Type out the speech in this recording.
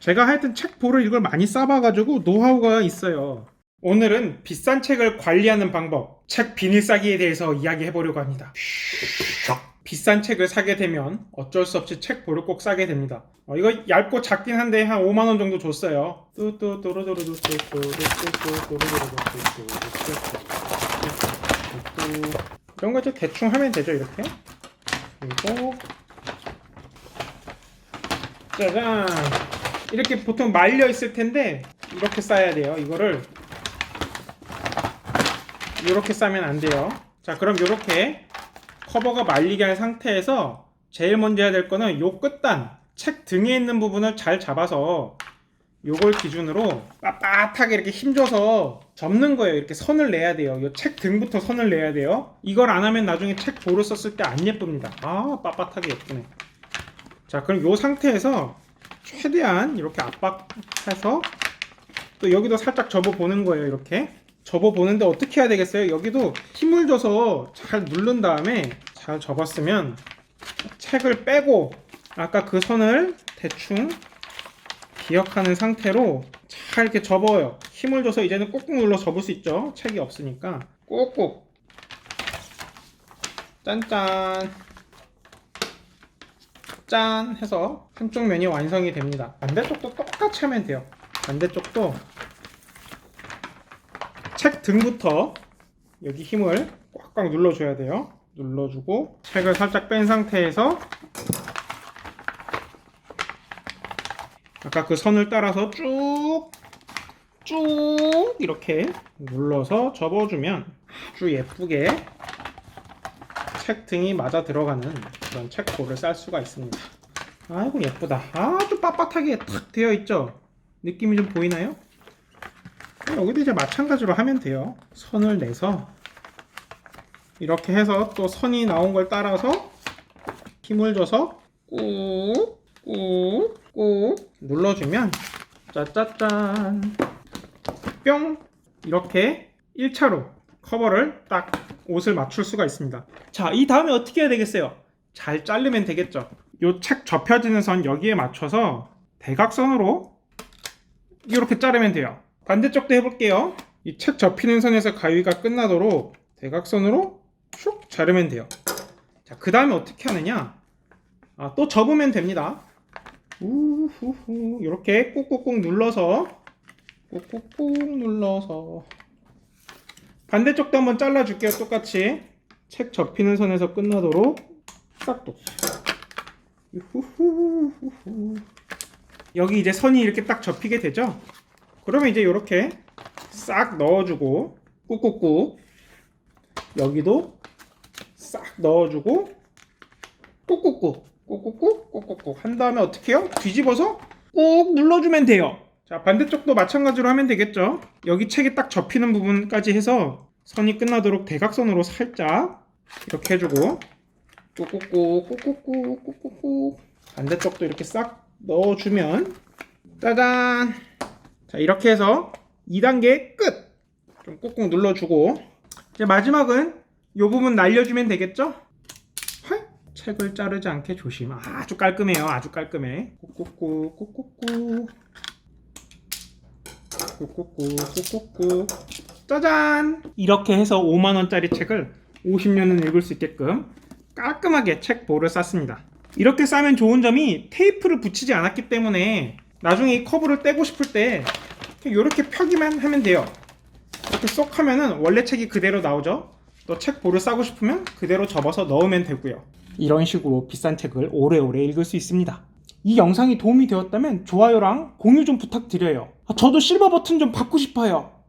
제가 하여튼 책 보를 이걸 많이 싸봐가지고 노하우가 있어요. 오늘은 비싼 책을 관리하는 방법, 책 비닐 싸기에 대해서 이야기해 보려고 합니다. 비싼 책을 사게 되면 어쩔 수 없이 책 보를 꼭 싸게 됩니다. 어, 이거 얇고 작긴 한데 한 5만 원 정도 줬어요. 이런 거 이제 대충 하면 되죠 이렇게. 그리고 짜잔 이렇게 보통 말려 있을 텐데 이렇게 싸야 돼요. 이거를 이렇게 싸면 안 돼요. 자 그럼 이렇게 커버가 말리게 한 상태에서 제일 먼저 해야 될 거는 요 끝단 책 등에 있는 부분을 잘 잡아서 요걸 기준으로 빳빳하게 이렇게 힘줘서 접는 거예요. 이렇게 선을 내야 돼요. 요 책 등부터 선을 내야 돼요. 이걸 안 하면 나중에 책 보를 썼을 때 안 예쁩니다. 아 빳빳하게 예쁘네. 자 그럼 요 상태에서 최대한 이렇게 압박해서 또 여기도 살짝 접어 보는 거예요. 이렇게 접어 보는데 어떻게 해야 되겠어요? 여기도 힘을 줘서 잘 누른 다음에 잘 접었으면 책을 빼고 아까 그 선을 대충 기억하는 상태로 잘 이렇게 접어요. 힘을 줘서 이제는 꾹꾹 눌러 접을 수 있죠. 책이 없으니까 꾹꾹 짠짠 짠 해서 한쪽 면이 완성이 됩니다. 반대쪽도 똑같이 하면 돼요. 반대쪽도 책 등부터 여기 힘을 꽉꽉 눌러줘야 돼요. 눌러주고 책을 살짝 뺀 상태에서 아까 그 선을 따라서 쭉, 쭉 이렇게 눌러서 접어주면 아주 예쁘게 책 등이 맞아 들어가는 그런 책보를 쌀 수가 있습니다. 아이고 예쁘다. 아주 빳빳하게 탁 되어 있죠. 느낌이 좀 보이나요? 여기도 이제 마찬가지로 하면 돼요. 선을 내서 이렇게 해서 또 선이 나온 걸 따라서 힘을 줘서 꾹, 꾹, 꾹 눌러주면 짜짜짠 뿅 이렇게 1차로 커버를 딱 옷을 맞출 수가 있습니다. 자, 이 다음에 어떻게 해야 되겠어요? 잘 자르면 되겠죠. 요 책 접혀지는 선 여기에 맞춰서 대각선으로 이렇게 자르면 돼요. 반대쪽도 해볼게요. 이 책 접히는 선에서 가위가 끝나도록 대각선으로 슉 자르면 돼요. 자, 그 다음에 어떻게 하느냐? 아, 또 접으면 됩니다. 우후후 이렇게 꾹꾹꾹 눌러서 꾹꾹꾹 눌러서 반대쪽도 한번 잘라줄게요. 똑같이 책 접히는 선에서 끝나도록 싹둑. 여기 이제 선이 이렇게 딱 접히게 되죠? 그러면 이제 이렇게 싹 넣어주고 꾹꾹꾹 여기도 싹 넣어주고 꾹꾹꾹 꾹꾹꾹 꾹꾹꾹 한 다음에 어떻게 해요? 뒤집어서 꾹 눌러주면 돼요. 자 반대쪽도 마찬가지로 하면 되겠죠. 여기 책이 딱 접히는 부분까지 해서 선이 끝나도록 대각선으로 살짝 이렇게 해주고 꾹꾹꾹 꾹꾹꾹 꾹꾹꾹 반대쪽도 이렇게 싹 넣어주면 짜잔 자 이렇게 해서 2단계 끝! 좀 꾹꾹 눌러주고 이제 마지막은 이 부분 날려주면 되겠죠? 헐! 책을 자르지 않게 조심 아주 깔끔해요 아주 깔끔해 꾹꾹꾹 꾹꾹꾹 꾹꾹꾹 꾹꾹꾹 짜잔! 이렇게 해서 5만원짜리 책을 50년은 읽을 수 있게끔 깔끔하게 책 볼을 쌌습니다 이렇게 싸면 좋은 점이 테이프를 붙이지 않았기 때문에 나중에 이 커브를 떼고 싶을 때 이렇게 펴기만 하면 돼요. 이렇게 쏙 하면은 원래 책이 그대로 나오죠. 또 책 볼을 싸고 싶으면 그대로 접어서 넣으면 되고요. 이런 식으로 비싼 책을 오래오래 읽을 수 있습니다. 이 영상이 도움이 되었다면 좋아요랑 공유 좀 부탁드려요. 아, 저도 실버 버튼 좀 받고 싶어요.